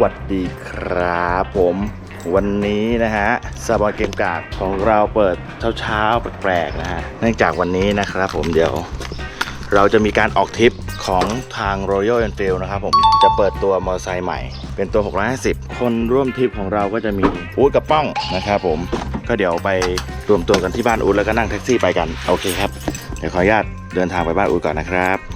วัสดีครับผม วันนี้นะฮะสบายเกมกากของเราเปิดเช้าๆแปลกๆนะฮะเนื่องจากวันนี้นะครับผมเดี๋ยวเราจะมีการออกทริปของทาง Royal Enfield นะครับผมจะเปิดตัวมอเตอร์ไซค์ใหม่ เป็นตัว 650 คนร่วมทริปของเราก็จะมีอู๊ดกับป้องนะครับผมก็เดี๋ยวไปรวมตัวกันที่บ้านอู๊ดแล้วก็นั่งแท็กซี่ไปกัน โอเคครับ เดี๋ยวขออนุญาตเดินทางไปบ้านอู๊ดก่อนนะครับ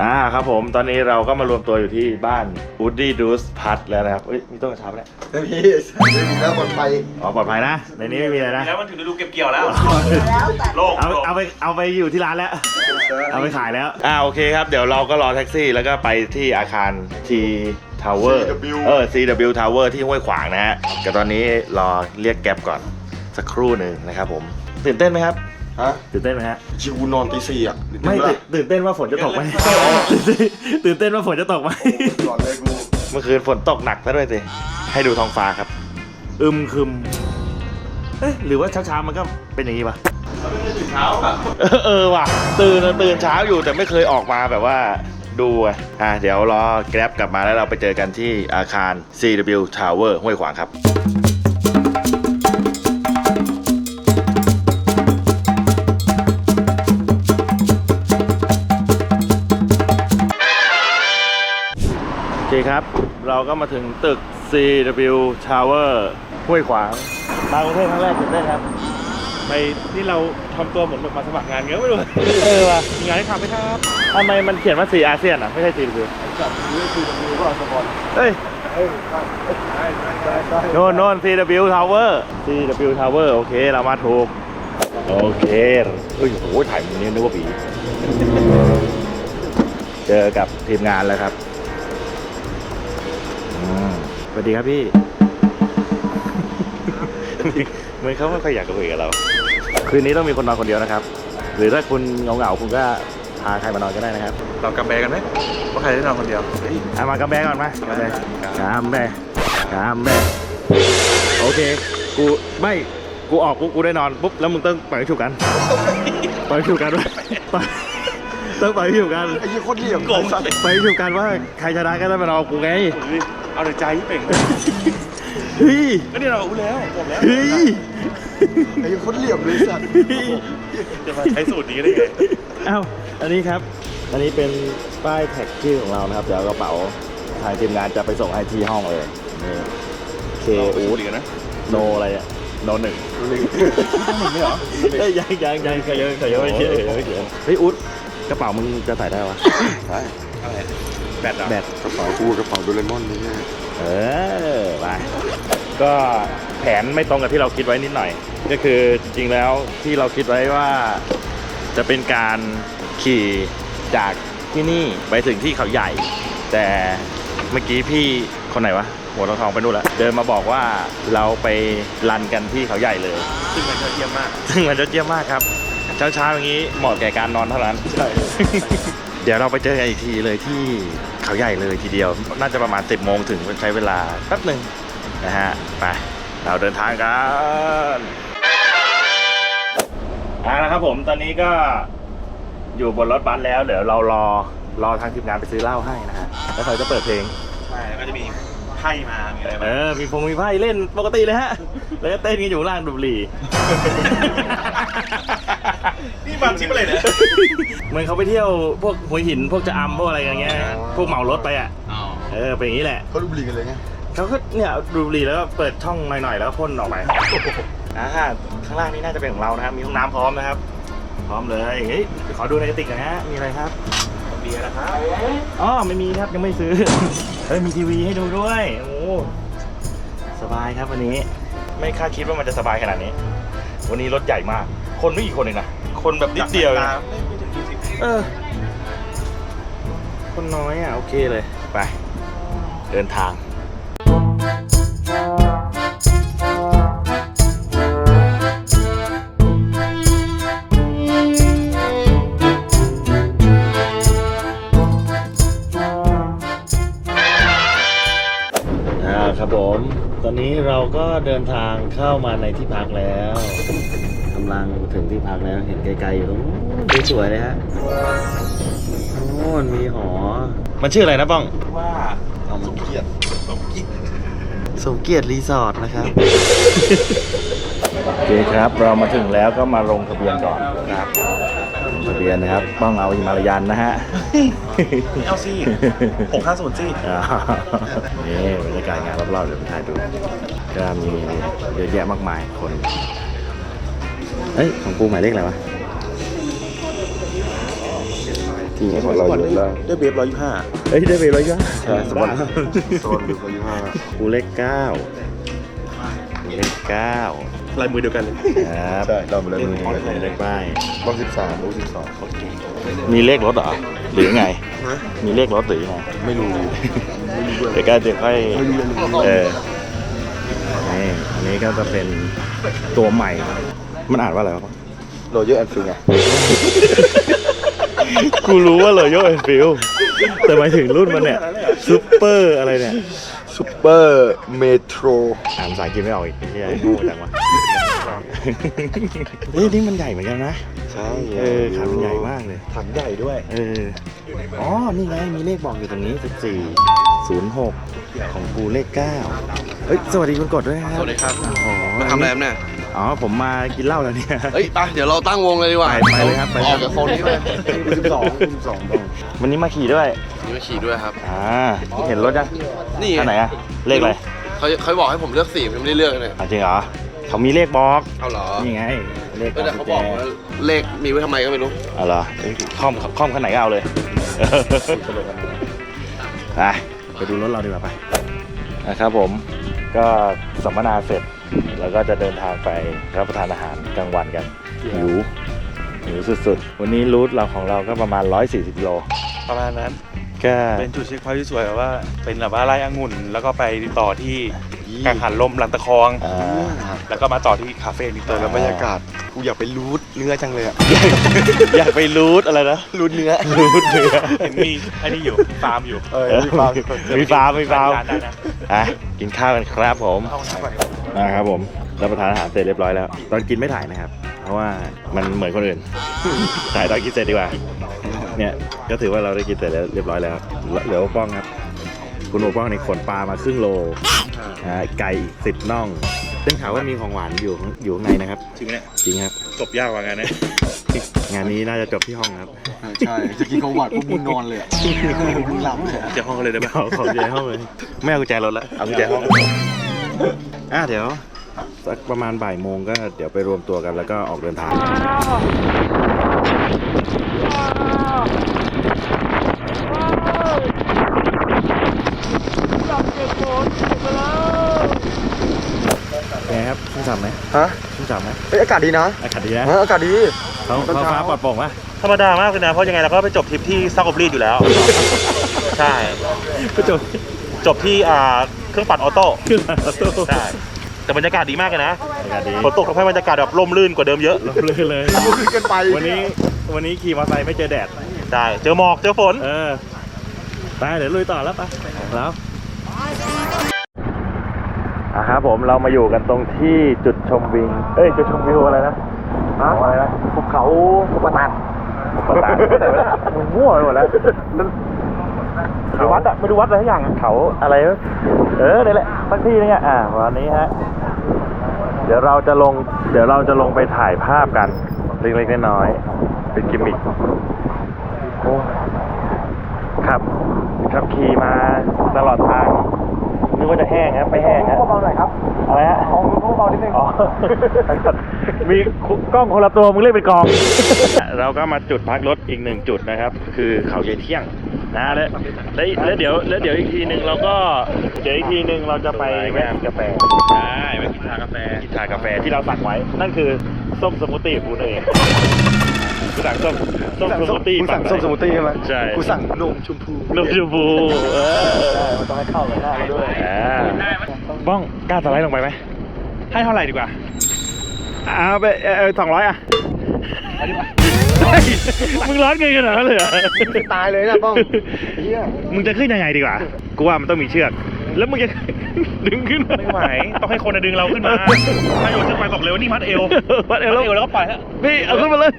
อ่าครับผมตอนนี้เราก็มารวมตัวอยู่ที่บ้านอูดดี้ดูสพัทแล้วนะครับเอ้ยมีต้นกระชับแล้วไม่มีไม่มีแล้วคนไปอ๋อปลอดภัยนะในนี้ไม่มีอะไรนะ แล้วมันถึงฤดูเก็บเกี่ยวแล้ว แล้วแต่โลกเอาโลกเอาไปเอาไปอยู่ที่ร้านแล้ว เอาไปขายแล้ว อ่าโอเคครับ เดี๋ยวเราก็รอแท็กซี่ แล้วก็ไปที่อาคาร T Tower CW เออ CW Tower ที่ห้วยขวางนะฮะก็ตอนนี้รอเรียกแก๊ปก่อนสักครู่หนึ่งนะครับผม ตื่นเต้นไหมครับ ฮะตื่นเต้นไหมฮะชิวนอนตีสี่อะไม่ตื่นตื่นเต้นว่าฝนจะตกไหมตื่นเต้นว่าฝนจะตกไหมก่อนเลยกูเมื่อคืนฝนตกหนักซะด้วยสิให้ดูท้องฟ้าครับ อึมครึมเอ๊ะหรือว่าเช้าๆมันก็เป็นอย่างนี้ปะเช้าแบบเออเออว่ะ ตื่นนะตื่นเช้าอยู่แต่ไม่เคยออกมาแบบว่าดูอะอะเดี๋ยวรอแกร็บกลับมาแล้วเราไปเจอกันที่อาคาร CW Tower ห้วยขวางครับ คครับ เราก็มาถึงตึก CW Tower ห้วยขวางมากรุงเทพครั้งแรกตื่นเต้นครับไปนี่เราทำตัวเหมือนแบบมาสมัครงานเงี้ยไม่รู้เออว่ะมีงานให้ทำไหมครับทำไมมันเขียนว่า C อาเซียนอะ ไม่ใช่ CW กับนี่คือดูก็สปอนเฮ้ยเอ้ยได้ได้ได้โน่นโน่น CW Tower CW Tower โอเค เรามาถูก โอเคเฮ้ยโหถ่ายมุมนี้นึกว่าผี เจอกับทีมงานแล้วครับอืม สวัสดีครับพี่ เหมือนเขาไม่ค่อยอยากจะคุยกับเรา คืนนี้ต้องมีคนนอนคนเดียวนะครับ หรือถ้าคุณเหงาๆคุณก็พาใครมานอนก็ได้นะครับเรากำแบกันไหมว่าใครได้นอนคนเดียวเฮ้ยเอามากำแบก่อนมากำแบกำแบกำแบโอเค กูไม่กูออกปุ๊บกูได้นอนปุ๊บแล้วมึงต้องปล่อยให้ถูกกันปล่อยให้ถูกกันด้วยปล่อยต้องปล่อยให้ถูกกันไอ้ยี่โคตรเหลี่ยมโกงสัตว์ปล่อยให้ถูกกันว่าใครชนะก็ได้มานอนกับกูไง เอาแต่ใจที่เป่งเฮ้ยก็นี่เราอู้แล้วจบแล้วเฮ้ยไอ้ยี่โคตรเหลี่ยมเลยสัตว์จะมาใช้สูตรนี้ได้ไงเอ้าอันนี้ครับ อันนี้เป็นป้ายแท็กชื่อของเรานะครับ เดี๋ยวกระเป๋าทางทีมงานจะไปส่งให้ที่ห้องเลยนี่เคอูดดีกันนะโนอะไรอะโนหนึ่งลิงไม่เหรอเอ้ยยังยังยังขยันขยันไม่เขียนไม่เขียนเฮ้ยอุ๊ดกระเป๋ามึงจะใส่ได้วะใช่อะไร แบตเหรอแบตกระเป๋ากูกระเป๋าโดเรมอนนี่ไงเออไปก็แผนไม่ตรงกับที่เราคิดไว้นิดหน่อย ก็คือจริงๆแล้วที่เราคิดไว้ว่าจะเป็นการขี่จากที่นี่ไปถึงที่เขาใหญ่ แต่เมื่อกี้พี่คนไหนวะหัวทองทองไปนู่นละเดินมาบอกว่าเราไปรันกันที่เขาใหญ่เลย ซึ่งมันยอดเยี่ยมมาก ซึ่งมันยอดเยี่ยมมากครับเช้าๆอย่างนี้เหมาะแก่การนอนเท่านั้นใช่เดี๋ยวเราไปเจอกันอีกทีเลยที่ เขาใหญ่เลยทีเดียว น่าจะประมาณ 10 โมงถึงใช้เวลาแป๊บหนึ่งนะฮะไปเราเดินทางกันเอาละครับผมตอนนี้ก็อยู่บนรถบัสแล้ว เดี๋ยวเรารอรอทางทีมงานไปซื้อเหล้าให้นะฮะแล้วเขาจะเปิดเพลงใช่แล้วก็จะมี ไพ่มา มีอะไรเอมาอมีพงมีไพ่เล่นปกติเลยฮะ แล้วก็เต้นกันอยู่ข้างล่างดูดบุหรี่นี่มาทริปอะไรเนี่ยเหมือนเขาไปเที่ยวพวกหัวหินพวกจะอำพวกอะไรอย่างเงี้ย พวกเหมารถไปอะ อ๋อ เออเป็นอย่างนี้แหละ เขาดูบุหรี่กันเลยไงเขาก็เนี่ยดูดบุหรี่แล้วก็เปิดช่องหน่อยๆ แล้วก็พ่นออกไปอ่าข้างล่างนี่น่าจะเป็นของเรานะครับ มีห้องน้ำพร้อมนะครับ พร้อมเลย เฮ้ยขอดูในกระติกหน่อยฮะ มีอะไรครับ เบียร์นะครับอ๋อไม่มีครับยังไม่ซื้อ เฮ้ยมีทีวีให้ดูด้วย โอ้สบายครับวันนี้ ไม่คาดคิดว่ามันจะสบายขนาดนี้ วันนี้รถใหญ่มาก คนไม่กี่คนเองนะ คนแบบนิดเดียวเองไม่ไม่ถึงยี่สิบเออ คนน้อยอะ โอเคเลย ไป เดินทาง นนี้เราก็เดินทางเข้ามาในที่พักแล้วกำลังถึงที่พักแล้วเห็นไกลๆอยู่ตรงนู้นสวยๆเลยฮะโอ้มันมีหอ มันชื่ออะไรนะบ้องว่าสมเกียรติสมกิจสมเกียรติรีสอร์ทนะครับ โอเคครับ เรามาถึงแล้วก็มาลงทะเบียนก่อนครับ ทะเบียนนะครับบ้องเอาอิมาลายันนะฮะนี่เอาซี่หกห้าศูนย์ซี่อ่านี่บรรยากาศงานรอบๆเดี๋ยวผมถ่ายดูก็มีเยอะแยะมากมายคนเฮ้ยของกูหมายเลขอะไรวะที่ของเราอยู่แล้วได้เบฟร้อยยี่ห้าเฮ้ยได้ไปร้อยก็ใช่สปอนโซนอยู่เขาอยู่ห้ากูเลขเก้ากูเลขเก้า ลายมือเดียวกันเลยครับใช่เราไปเลยมือเลขป้ายบอลสิบสามลูกสิบสองมีเลขรถเหรอหรือไง มีเลขรถหรือยังไงไม่รู้เดี๋ยวก็จะค่อยไม่รู้เลยเออนี่อันนี้ก็จะเป็นตัวใหม่ มันอ่านว่าอะไรวะโรเยอร์แอนฟิลไงกูรู้ว่าเลยโยเอ็นฟิลแต่หมายถึงรุ่นมันเนี่ยซูเปอร์อะไรเนี่ย ซูเปอร์เมโทรอ่านภาษาอังกฤษไม่ออกอีกที่โง่จังวะเฮ้ยนี่มันใหญ่เหมือนกันนะใช่เออขามันใหญ่มากเลยถังใหญ่ด้วยเอออ๋อนี่ไงมีเลขบอกอยู่ตรงนี้ 14 06 ของกูเลข 9 เฮ้ย สวัสดีคุณกดด้วยนะครับสวัสดีครับอ๋อมาทำอะไรครับเนี่ยอ๋อผมมากินเหล้าแล้วเนี่ยเฮ้ยไปเดี๋ยวเราตั้งวงเลยดีกว่าไปไปเลยครับไปเลยออกจากโซนนี้เลยลูกสิบสองลูกสิบสองบอลวันนี้มาขี่ด้วย นี่มาขี่ด้วยครับ อ่าเห็นรถยังนี่คันไหนอะเลขอะไรเขาเขาบอกให้ผมเลือกสีผมยังไม่ได้เลือกเลยอะจริงเหรอเขามีเลขบอกเอาเหรอนี่ไงเลขเออแต่เขาบอกว่าเลขมีไว้ทำไมก็ไม่รู้เอาเหรอเอ้ยคอมคอมคันไหนก็เอาเลยไปไปดูรถเราดีกว่าไปนะครับผมก็สัมมนาเสร็จแล้วก็จะเดินทางไปรับประทานอาหารกลางวันกันหิวหิวสุดๆ วันนี้รูทเราของเราก็ประมาณ 140โลประมาณนั้น ก็เป็นจุดเช็คพอยท์ที่สวยแบบว่า เป็นแบบว่าไร่องุ่น แล้วก็ไปต่อที่กังหันลมลังตะคอง อ่าแล้วก็มาต่อที่คาเฟ่นิเตอร์แล้แล้ววบบรรรรยายากาศกาศกูอยากไปรูทเนื้อจังเลยอะอยากไปรูทอะไรนะรูทเนื้อรูทเนื้อเห็นมีอันนี้อยู่ฟาร์มอยู่เออมีฟาร์มมีฟาร์มมีฟาร์มร้านได้นะอะกินข้าวกันครับผมเอาน้ำก่อนนะครับผมรับประทานอาหารเสร็จเรียบร้อยแล้ว ตอนกินไม่ถ่ายนะครับ เพราะว่ามันเหมือนคนอื่น ถ่ายตอนกินเสร็จดีกว่า เนี่ยก็ถือว่าเราได้กินเสร็จแล้วเรียบร้อยแล้วเหลือโอป้องครับ คุณโอป้องในขนปลามาครึ่งโลอ่าไก่อีกสิบน่องเป็นข่าวว่ามีของหวานอยู่ข้างอยู่ข้างในนะครับ จริงไหมเนี่ยจริงครับ จบยากกว่ากันนะงานนี้น่าจะจบที่ห้องครับใช่จะกินเขาหวัดพวกมึงนอนเลยอะมึงหลับเลยอะเจะห้องกันเลยได้ไหมเอาของกุญแจห้องเลยไม่เอากุญแจรถแล้วเอากุญแจห้องอะเดี๋ยวสักประมาณบ่ายโมงก็เดี๋ยวไปรวมตัวกันแล้วก็ออกเดินทาง เป็นไงครับชุ่มฉ่ำไหมฮะชุ่มฉ่ำไหมเฮ้ยอากาศดีนะอากาศดีนะฮะอากาศดีท้องท้องฟ้าปลอดโปร่งปะธรรมดามากเลยนะเพราะยังไงเราก็ไปจบทริปที่ซักอบรีดอยู่แล้ว ใช่ก็จบจบที่อ่าเครื่องปั่นออโต้ขึ้นมาแล้วตู้ใช่แต่บรรยากาศดีมากเลยนะอากาศดีฝนตกทำให้บรรยากาศแบบร่มรื่นกว่าเดิมเยอะลงเลยเลยกูขึ้นกันไปวันนี้วันนี้ขี่มอเตอร์ไซค์ไม่เจอแดด ได้เจอหมอกเจอฝน เออ ไป เดี๋ยวลุยต่อแล้วไปแล้วอะครับผมเรามาอยู่กันตรงที่จุดชมวิวเอ้ยจุดชมวิวอะไรนะอะไรนะภูเขาภูปะตันประตานมึงมั่วไปหมดแล้วไปวัดอะไปดูวัดอะไรทุกอย่างอะเขาอะไรวะเออนี่แหละสักที่นึงอะอ่าวันนี้ฮะเดี๋ยวเราจะลง เดี๋ยวเราจะลงไปถ่ายภาพกันเล็กๆน้อยๆเป็นกิมมิค โอ้ครับขับขี่มาตลอดทางนึกว่าจะแห้งครับไม่แห้งครับเบาๆหน่อยครับอะไรฮะของเบาๆนิดนึงอ๋อมีกล้องคนละตัวมึงเรียกเป็นกอง เราก็มาจุดพักรถอีกหนึ่งจุดนะครับ คือเขาเย็นเที่ยงนะแล้วแล้วแล้วเดี๋ยวแล้วเดี๋ยวอีกทีหนึ่งเราก็เดี๋ยวอีกทีหนึ่งเราจะไปแวะกินกาแฟใช่ไปกินชากาแฟกินชากาแฟที่เราสั่งไว้ นั่นคือส้มสมูทตี้ฟูนเอง กูสั่งส้มส้มสมูทตี้กูสั่งส้มสมูทตี้ใช่ไหมใช่กูสั่งนมชมพูนมชมพูเออมันต้องให้เข้ากับหน้าเราด้วยอ่าบ้องกล้าสไลด์ลงไปไหมให้เท่าไหร่ดีกว่าเอาไปเออสองร้อยอะมึงร้อนเงินขนาดนั้นเลยเหรอตายเลยนะป้องเฮียมึงจะขึ้นยังไงดีกว่า กูว่ามันต้องมีเชือก แล้วมึงจะดึงขึ้นไม่ไหว ต้องให้คนดึงเราขึ้นมา ถ้าโยนขึ้นไปบอกเลยว่านี่มัดเอววัดเอวแล้วมัดเอวแล้วก็ปล่อยฮะพี่เอาขึ้นมาเลย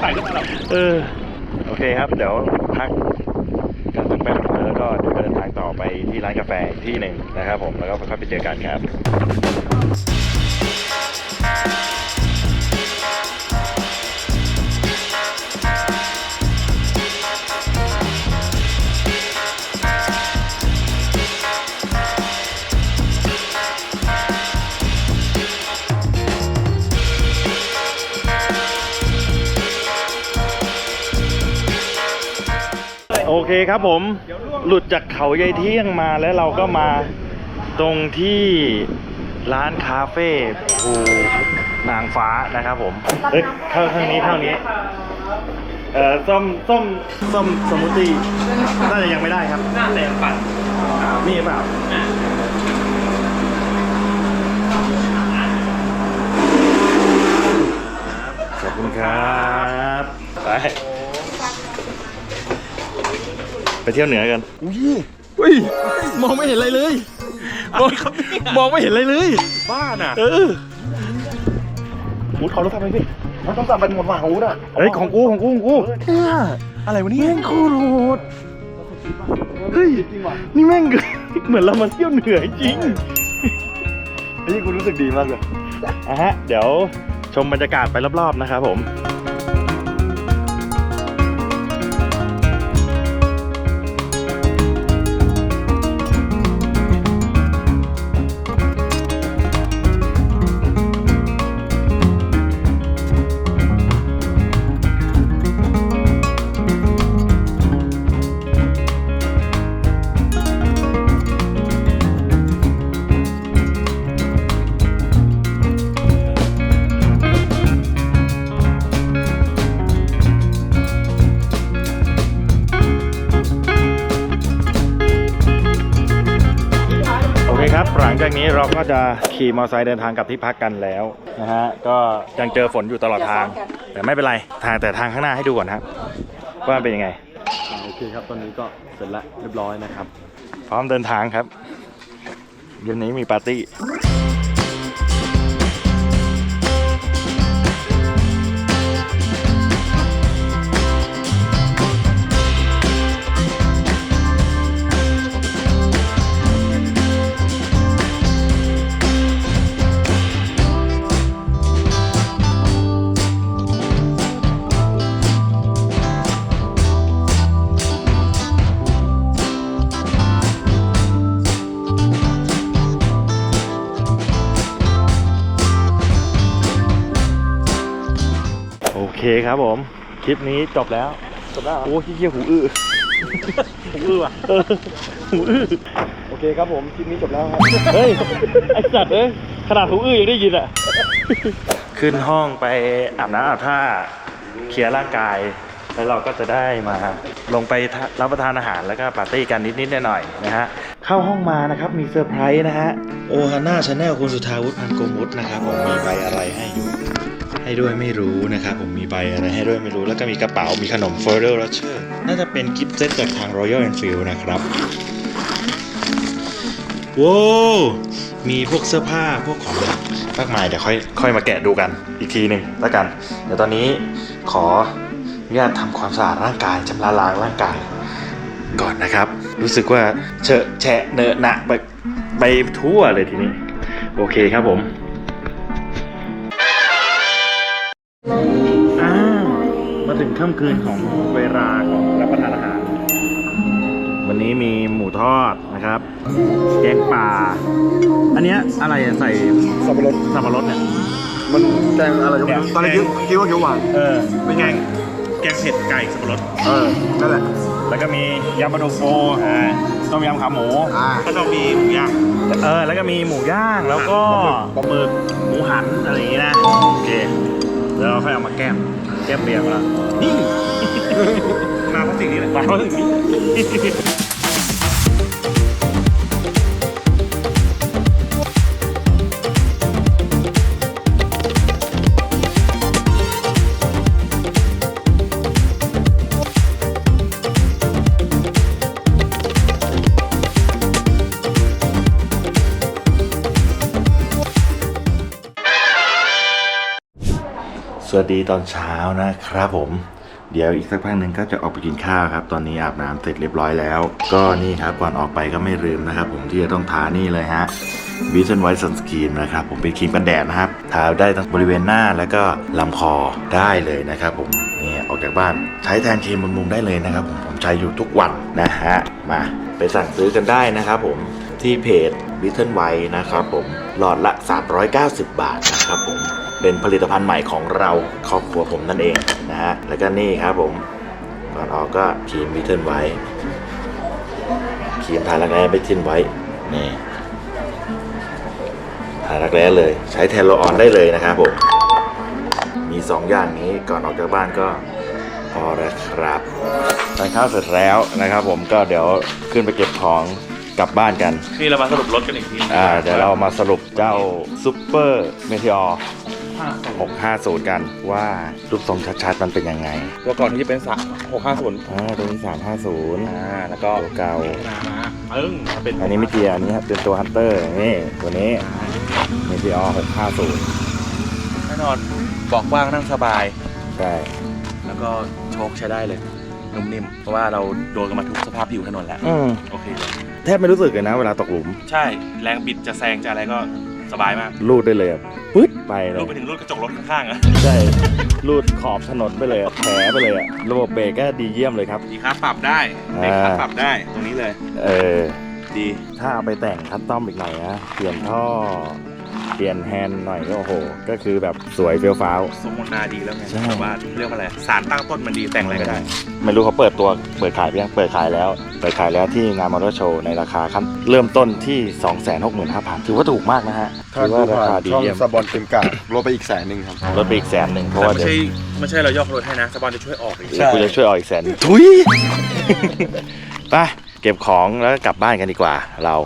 ใส่ขึ้นมาเราเออ โอเคครับ เดี๋ยวพักกันสักแป๊บแล้วก็เดี๋ยวเดินทางต่อไปที่ร้านกาแฟอีกที่หนึ่งนะครับผม แล้วก็ค่อยๆไปเจอกันครับ โอเคครับผมหลุดจากเขายายเที่ยงมาแล้วเราก็มาตรงที่ร้านคาเฟ่ภูนางฟ้านะครับผมเอ้ยเข้าทางนี้เท่านี้เอ่อส้มส้มส้มสมูทตี้น่าจะยังไม่ได้ครับน่าจะยังปั่นนี่เปล่าขอบคุณครับไป เที่ยวเหนือกันอุ้ยอุ้ยมองไม่เห็นอะไรเลยมองมองไม่เห็นอะไรเลย บ้าน่ะ เอออูดขอรถทำไปพี่มันต้องสั่งเป็นหมดว่ะของอูดอะเฮ้ยของกูของกูของกูเนี่ยอะไรวะเนี่ยแม่งโคตรโหดเฮ้ยนี่แม่งเหมือนเรามาเที่ยวเหนือจริงเฮ้ยกูรู้สึกดีมากเลยอะฮะ เดี๋ยวชมบรรยากาศไปรอบๆนะครับผม เราก็จะขี่มอเตอร์ไซค์เดินทางกลับที่พักกันแล้วนะฮะก็ยังเจอฝนอยู่ตลอดทาง แต่ไม่เป็นไรทางแต่ทางข้างหน้าให้ดูก่อนครับว่าเป็นยังไงโอเคครับตอนนี้ก็เสร็จแล้วเรียบร้อยนะครับ พร้อมเดินทางครับเย็นนี้มีปาร์ตี้ เคครับผม คลิปนี้จบแล้ว จบแล้วโอ้ขี้เกียจหูอื้อ หูอื้อว่ะเออหูอื้อ โอเคครับผมคลิปนี้จบแล้วครับ เฮ้ย ไอสัตว์เอ้ยขนาดหูอื้อยังได้ยินอะ ขึ้นห้องไปอาบน้ำอาบท่าเคลียร์ร่างกาย แล้วเราก็จะได้มา ลงไปทะรับประทานอาหารแล้วก็ปาร์ตี้กันนิดๆหน่อยๆนะฮะ เข้าห้องมานะครับมีเซอร์ไพรส์นะฮะ โอฮาน่าชาแนลคุณสุทาวุฒิพันโกมุตนะครับผมมีใบอะไรให้อยู่ ให้ด้วยไม่รู้นะครับผมมีใบอะไรให้ด้วยไม่รู้ แล้วก็มีกระเป๋ามีขนม f o r e l Rocher น่าจะเป็นกิฟต์เซตจากทาง Royal Enfield นะครับว้าวมีพวกเสื้อผ้าพวกของมากมายเดี๋ยวค่อยค่อยมาแกะดูกันอีกทีหนึ่งแล้วกัน เดี๋ยวตอนนี้ขออนุญาตทำความสะอาดร่างกายชำระล้างร่างกาย ก่อนนะครับ รู้สึกว่าเฉอะแฉะเนอะหนะไปไปทั่วเลยทีนี้ โอเคครับผม ค่ำคืนของเวลาของรับประทานอาหาร วันนี้มีหมูทอดนะครับ แกงป่า อันเนี้ยอะไรอะใส่สับปะรดสับปะรดเนี่ย มันแกงอะไรก็ไม่รู้เนี่ยตอนแรกคิดคิดว่าเขียวหวาน เออเป็นไง แกงเผ็ดไก่สับปะรด เออ นั่นแหละ แล้วก็มียำปลาดุกโฟอ่าต้มยำขาหมู อ่า ก็ต้องมีหมูย่าง เออ แล้วก็มีหมูย่าง แล้วก็ปลาหมึก หมูหัน อะไรอย่างงี้นะ โอเคแล้วเราค่อยเอามาแก้ม แก้มเรียงแล้วนี่ มาเพราะสิ่งนี้แหละมาเพราะสิ่งนี้ สวัสดีตอนเช้านะครับผม เดี๋ยวอีกสักพักหนึ่งก็จะออกไปกินข้าวครับ ตอนนี้อาบน้ำเสร็จเรียบร้อยแล้ว ก็นี่ครับก่อนออกไปก็ไม่ลืมนะครับผมที่จะต้องทานี่เลยฮะวิชันไวท์ซันสกรีนนะครับผมเป็นครีมกันแดดนะครับทาได้ทั้งบริเวณหน้าแล้วก็ลำคอได้เลยนะครับผมนี่ออกจากบ้านใช้แทนครีมบำรุงได้เลยนะครับผมผมใช้อยู่ทุกวันนะฮะมาไปสั่งซื้อกันได้นะครับผมที่เพจวิชันไวท์นะครับผมหลอดละ 390 บาทนะครับผม เป็นผลิตภัณฑ์ใหม่ของเราครอบครัวผมนั่นเองนะฮะ แล้วก็นี่ครับผม ก่อนออกก็ครีมบิทเทิลไว้ครีมทารักแร้บิทเทิลไว้ นี่ทารักแร้เลย ใช้แทนโลออนได้เลยนะครับผม มี 2 อย่างนี้ก่อนออกจากบ้านก็พอแล้วครับทานข้าวเสร็จแล้วนะครับผมก็เดี๋ยวขึ้นไปเก็บของกลับบ้านกัน นี่เรามาสรุปรถกันอีกทีอ่าเดี๋ยวเรามาสรุปเจ้าซูเปอร์เมทีออ 650 กันว่ารูปทรงชัดๆมันเป็นยังไงตัวก่อนที่จะเป็นสามหกห้าศูนย์อ่าตัวนี้350อ่าแล้วก็ตัวเก่ามามาปึ้งมาเป็นอันนี้ไม่เกียร์อันนี้เป็นตัวฮันเตอร์นี่ตัวนี้เมทีออ650แน่นอนบอกกว้างนั่งสบายใช่แล้วก็โชคใช้ได้เลยนุ่มนิ่มเพราะว่าเราโดนกันมาทุกสภาพผิวถนนแล้วอืมโอเคเลยแทบไม่รู้สึกเลยนะเวลาตกหลุม ใช่แรงบิดจะแซงจะอะไรก็ สบายมากลูดได้เลยอะปึ๊ดไปเลรูยดไปถึงรูดกระจกรถข้างๆอะใช่ลูดขอบถนนไปเลยอะแผลไปเลยอะระบบเบรกก็ดีเยี่ยมเลยครับ ดีครับปรับได้เบรกครับปรับได้ตรงนี้เลย เออ ดี ถ้าเอาไปแต่งคัสตอมอีกหน่อยนะเปลี่ยนท่อ เปลี่ยนแฮนด์หน่อยก็โอ้โห ก็คือแบบสวยเฟี้ยวฟ้าว สมมนาดีแล้วไงใช่ แต่ว่าเรียกว่าอะไรสารตั้งต้นมันดีแต่งอะไรก็ได้ ไม่รู้เขาเปิดตัวเปิดขายไปยังเปิดขายแล้ว เปิดขายแล้วที่งานมอเตอร์โชว์ในราคาขั้นเริ่มต้นที่ 265,000ถือว่าถูกมากนะฮะถ้าถือดูว่าราผ่าคานดีช่องเยี่ยมสบอนเต็มกาดลดไปอีกแสนหนึ่งครับ ลดไปอีกแสนหนึ่งเพราะแต่ว่าไม่เดี๋ยวใช่ไม่ใช่เรายกรถให้นะสปอนจะช่วยออกอีกใช่ กูจะช่วยออกอีกแสนทุย ไปเก็บของแล้วกลับบ้านกันดีกว่าเรา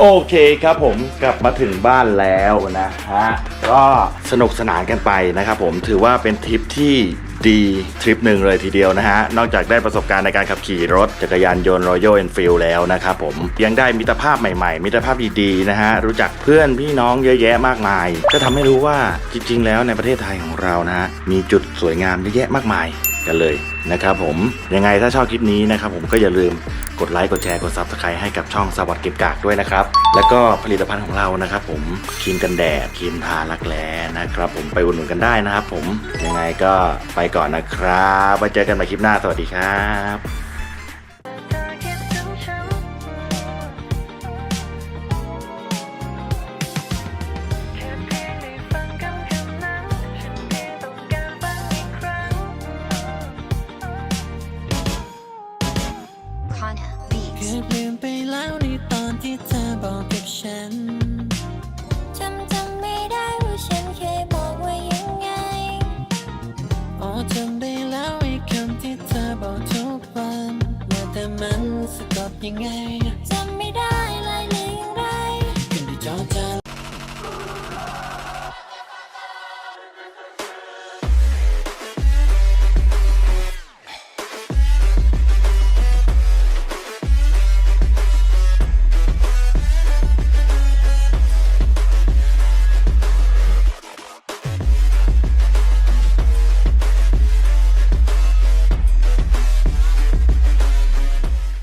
โอเคครับผมกลับมาถึงบ้านแล้วนะฮะก็สนุกสนานกันไปนะครับผมถือว่าเป็นทริปที่ดีทริปหนึ่งเลยทีเดียวนะฮะ นอกจากได้ประสบการณ์ในการขับขี่รถจักรยานยนต์ Royal Enfield แล้วนะครับผมยังได้มิตรภาพใหม่ๆ มิตรภาพดีๆนะฮะ รู้จักเพื่อนพี่น้องเยอะแยะมากมาย ก็ทำให้รู้ว่าจริงๆ แล้วในประเทศไทยของเรานะฮะ มีจุดสวยงามเยอะแยะมากมายกันเลย นะครับผมยังไงถ้าชอบคลิปนี้นะครับผมก็อย่าลืมกดไลค์กดแชร์กด Subscribe ให้กับช่องสวัสดิ์เก็บกากด้วยนะครับ แล้วก็ผลิตภัณฑ์ของเรานะครับผมครีมกันแดดครีมทารักแร้นะครับ ผมไปอุดหนุนกันได้นะครับ ผมยังไงก็ไปก่อนนะครับไว้เจอกันใหม่คลิปหน้าสวัสดีครับ จำได้แล้วไอ้คำที่เธอบอกทุกวันว่าแต่มันสะกดยังไง